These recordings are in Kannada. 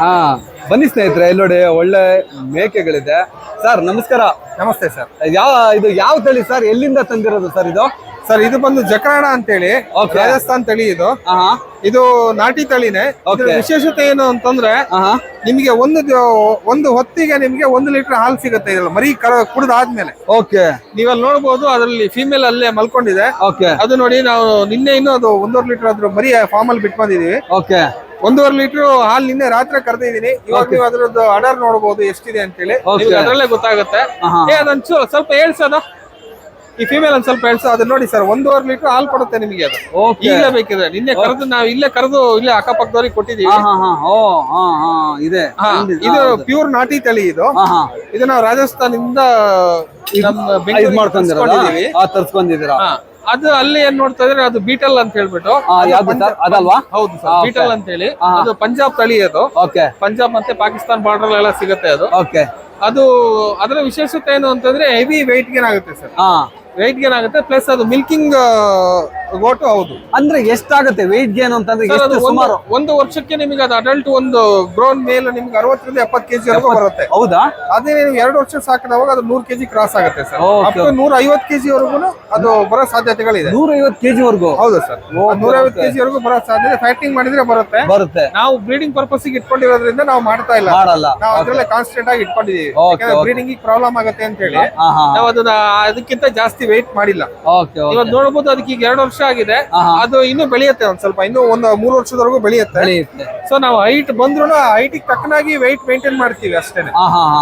ಹಾ ಬನ್ನಿ ಸ್ನೇಹಿತರೆ ಇಲ್ಲಿ ನೋಡಿ ಒಳ್ಳೆ ಮೇಕೆಗಳಿದೆ. ಸರ್ ನಮಸ್ಕಾರ. ನಮಸ್ತೆ ಸರ್. ಯಾವ ಇದು ಯಾವ ತಳಿ ಸರ್? ಎಲ್ಲಿಂದ ತಂದಿರೋದು ಸರ್ ಇದು? ಸರ್ ಇದು ಬಂದು ಜಕರಾಣ ಅಂತೇಳಿ. ಹೇಳಿ ರಾಜಸ್ಥಾನ್ ತಳಿ ಇದು. ಹಾ ಇದು ನಾಟಿ ತಳಿನೇ. ಇದ್ರ. ವಿಶೇಷತೆ ಏನು ಅಂತಂದ್ರೆ ನಿಮ್ಗೆ ನಿಮಗೆ ಒಂದು ದ- ಒಂದು ಹೊತ್ತಿಗೆ ನಿಮಗೆ ಒಂದು ಲೀಟರ್ ಹಾಲು ಸಿಗುತ್ತೆ ಇದ್ರಲ್ಲಿ ಮರಿ ಕರ ಕುಡಿದಾದ್ಮೇಲೆ. ಓಕೆ. ನೀವಲ್ಲಿ ನೋಡ್ಬೋದು ಅದರಲ್ಲಿ ಫೀಮೇಲ್ ಅಲ್ಲೇ ಮಲ್ಕೊಂಡಿದೆ. ಓಕೆ. ಅದು ನೋಡಿ ನಾವು ನಿನ್ನೆ ಇನ್ನೂ ಅದು ಒಂದೂವರೆ ಲೀಟರ್ ಆದ್ರೂ ಮರಿ ಫಾರ್ಮ್ ಅಲ್ಲಿ ಬಿಟ್ಟು ಬಂದಿದೀವಿ ಓಕೆ. ಒಂದೂವರೆ ಲೀಟರ್ ಹಾಲ್ ನಿನ್ನೆ ರಾತ್ರಿ ಕರೆದಿದ್ದೀನಿ. ಇವಾಗ ನೀವು ಅದ್ರದ್ದು ಆರ್ಡರ್ ನೋಡಬಹುದು ಎಷ್ಟಿದೆ ಅಂತೇಳಿ. ಅದರಲ್ಲೇ ಗೊತ್ತಾಗುತ್ತೆ. ಏ ಸ್ವಲ್ಪ ಹೇಳ್ಸೋದ. ಈ ಫಿಮೇಲ್ ಒಂದ್ ಸ್ವಲ್ಪ ಹೇಳ್ಸೋ. ಅದನ್ನ ನೋಡಿ ಸರ್ ಒಂದೂವರೆ ಲೀಟರ್ ಹಾಲು ಕೊಡುತ್ತೆ ನಿಮಗೆ ಅದು. ಈಗಲೇ ಬೇಕಿದ್ರೆ. ನಿನ್ನೆ ಕರೆದು ನಾವು ಇಲ್ಲೇ ಕರೆದು ಇಲ್ಲೇ ಅಕ್ಕಪಕ್ಕದವ್ರಿಗೆ ಕೊಟ್ಟಿದೀವಿ ಇದೆ. ಇದು. ಪ್ಯೂರ್ ನಾಟಿ ತಳಿ ಇದು. ಇದು ನಾವು ರಾಜಸ್ಥಾನದಿಂದ ತರ್ಸ್ಕೊಂಡಿದೀವಿ. ಅದು ಅಲ್ಲಿ ಏನ್ ನೋಡ್ತಾ ಇದ್ರೆ ಅದು ಬೀಟಲ್ ಅಂತ ಹೇಳ್ಬಿಟ್ಟು. ಹಾ ಯಾವ್ದು ಸರ್? ಅದಲ್ವಾ? ಹೌದು ಸರ್. ಬೀಟಲ್ ಅಂತ ಹೇಳಿ. ಅದು ಪಂಜಾಬ್ ತಳಿ ಅದು. ಓಕೆ. ಪಂಜಾಬ್ ಮತ್ತೆ ಪಾಕಿಸ್ತಾನ ಬಾರ್ಡರ್ ಎಲ್ಲ ಸಿಗುತ್ತೆ ಅದು. ಓಕೆ. ಅದು ಅದರ ವಿಶೇಷತೆ ಏನು ಅಂತಂದ್ರೆ ಹೆವಿ ವೆಯ್ಟ್ ಗೇನ್ ಆಗುತ್ತೆ ಸರ್. ಹಾ ವೆಯ್ಟ್ ಗೇನ್ ಆಗುತ್ತೆ ಪ್ಲಸ್ ಅದು ಮಿಲ್ಕಿಂಗ್ ಗೋಟು ಹೌದು. ಅಂದ್ರೆ ಎಷ್ಟಾಗುತ್ತೆ? ವೆಯ್ಟ್ ಗೇನ್ ಅಂತಂದ್ರೆ ಎಷ್ಟು? ಸುಮಾರು? ಒಂದು ವರ್ಷಕ್ಕೆ ನಿಮಗೆ ಅದು ಅಡಲ್ಟ್ ಒಂದು ಗ್ರೋನ್ ಮೇಲೆ ನಿಮ್ಗೆ ಅರವತ್ತರಿಂದ ಎಪ್ಪತ್ತು ಕೆಜಿ ವರೆಗೂ ಬರುತ್ತೆ. ಹೌದಾ? ಅದೇ ನೀವು ಎರಡು ವರ್ಷ ಸಾಕಿದವಾಗ ಅದು ನೂರು ಕೆಜಿ ಕ್ರಾಸ್ ಆಗುತ್ತೆ ಸರ್. Okay. ನೂರ ಐವತ್ತು ಕೆಜಿ ವರೆಗೂ ಅದು ಬರೋ ಸಾಧ್ಯತೆಗಳಿದೆ. ನೂರೈವತ್ತು ಕೆಜಿ ವರ್ಗು? ಹೌದು ಸರ್. ನೂರ ಐವತ್ತು ಕೆಜಿ ವರೆಗೂ ಬರೋ ಸಾಧ್ಯತೆ ಫೈಟಿಂಗ್ ಮಾಡಿದ್ರೆ ಬರುತ್ತೆ. ಬರುತ್ತೆ. ನಾವು ಬ್ರೀಡಿಂಗ್ ಪರ್ಪಸ್ಗೆ ಇಟ್ಕೊಂಡಿರೋದ್ರಿಂದ ನಾವು ಮಾಡ್ತಾ ಇಲ್ಲ. ಮಾಡಲ್ಲ. ನಾವು ಅದ್ರಲ್ಲೇ ಕಾನ್ಸ್ಟೆಂಟ್ ಆಗಿ ಇಟ್ಕೊಂಡಿದೀವಿ. Okay, okay. ಬ್ರೀಡಿಂಗ್ ಪ್ರಾಬ್ಲಮ್ ಆಗುತ್ತೆ ಅಂತ ಹೇಳಿ. ಹಾ ಹಾ ನಾವು ಅದನ್ನ ಅದಕ್ಕಿಂತ ಜಾಸ್ತಿ ವೆಯ್ಟ್ ಮಾಡಿಲ್ಲ. ಓಕೆ ಓಕೆ ಇವತ್ತು ನೋಡಬಹುದು ಅದಕ್ಕೆ ಈಗ ಎರಡು ವರ್ಷ ಆಗಿದೆ. ಹಾ, ಹಾ. ಅದು ಇನ್ನು ಬೆಳೆಯುತ್ತೆ ಒಂದ್ ಸ್ವಲ್ಪ ಇನ್ನು ಒಂದು ಮೂರು ವರ್ಷದವರೆಗೂ ಬೆಳೆಯುತ್ತೆ. ಬೆಳೆಯುತ್ತೆ. ಸೊ ನಾವು ಹೈಟ್ ಬಂದ್ರು ಹೈಟ್ ತಕ್ಕನಾಗಿ ವೈಟ್ ಮೇಂಟೈನ್ ಮಾಡ್ತೀವಿ ಅಷ್ಟೇನೆ.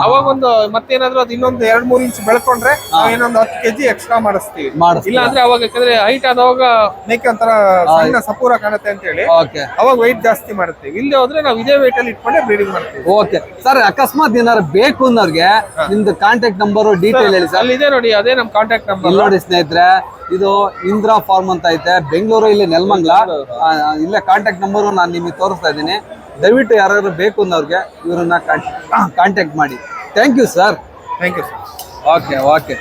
ಅವಾಗ ಒಂದು ಮತ್ತೇನಾದ್ರೂ ಅದು ಇನ್ನೊಂದು ಎರಡ್ ಮೂರ್ ಇಂಚ್ ಬೆಳ್ಕೊಂಡ್ರೆ ನಾವು ಇನ್ನೊಂದು ಹತ್ತು ಕೆಜಿ ಎಕ್ಸ್ಟ್ರಾ ಮಾಡಿಸ್ತೀವಿ? ಇಲ್ಲ ಅಂದ್ರೆ ಅವಾಗ ಯಾಕಂದ್ರೆ ಹೈಟ್ ಆದವಾಗ ಮೇಕೆ ಒಂಥರ ಸಣ್ಣ ಸಪೂರ ಕಾಣುತ್ತೆ ಅಂತ ಹೇಳಿ ಓಕೆ. ಅವಾಗ ವೈಟ್ ಜಾಸ್ತಿ ಮಾಡ್ತೀವಿ. ಇಲ್ಲಿ ಹೋದ್ರೆ ನಾವು ಇದೇ ವೆಯ್ಟ್ ಅಲ್ಲಿ ಇಟ್ಕೊಂಡೆ ಬ್ರೀಡಿಂಗ್ ಮಾಡ್ತೀವಿ. ಓಕೆ. ಸರ್ ಅಕಸ್ಮಾತ್ ಏನಾರು ಬೇಕು ಅನ್ನೋರ್ಗೆ ನಿಮ್ದು ಕಾಂಟ್ಯಾಕ್ಟ್ ನಂಬರ್ ಡೀಟೇಲ್ ಹೇಳಿ ಸರ್. ಅಲ್ಲಿ ಇದೆ ನೋಡಿ ಅದೇ ನಮ್ ಕಾಂಟ್ಯಾಕ್ಟ್ ನಂಬರ್ ನೋಡಿ ಸ್ನೇಹಿತರೆ ಇದು ಇಂದ್ರಾ ಫಾರ್ಮ್ ಅಂತ ಐತೆ ಬೆಂಗಳೂರು ಇಲ್ಲಿ ನೆಲಮಂಗ್ಲ. ಇಲ್ಲೇ ಕಾಂಟ್ಯಾಕ್ಟ್ ನಂಬರು ನಾನು ನಿಮಗೆ ತೋರಿಸ್ತಾ ಇದ್ದೀನಿ. ದಯವಿಟ್ಟು ಯಾರಾದ್ರು ಬೇಕು ಅನ್ನೋರಿಗೆ ಇವರನ್ನ ಕಾಂಟ್ಯಾಕ್ಟ್ ಮಾಡಿ. Thank you sir thank you sir okay okay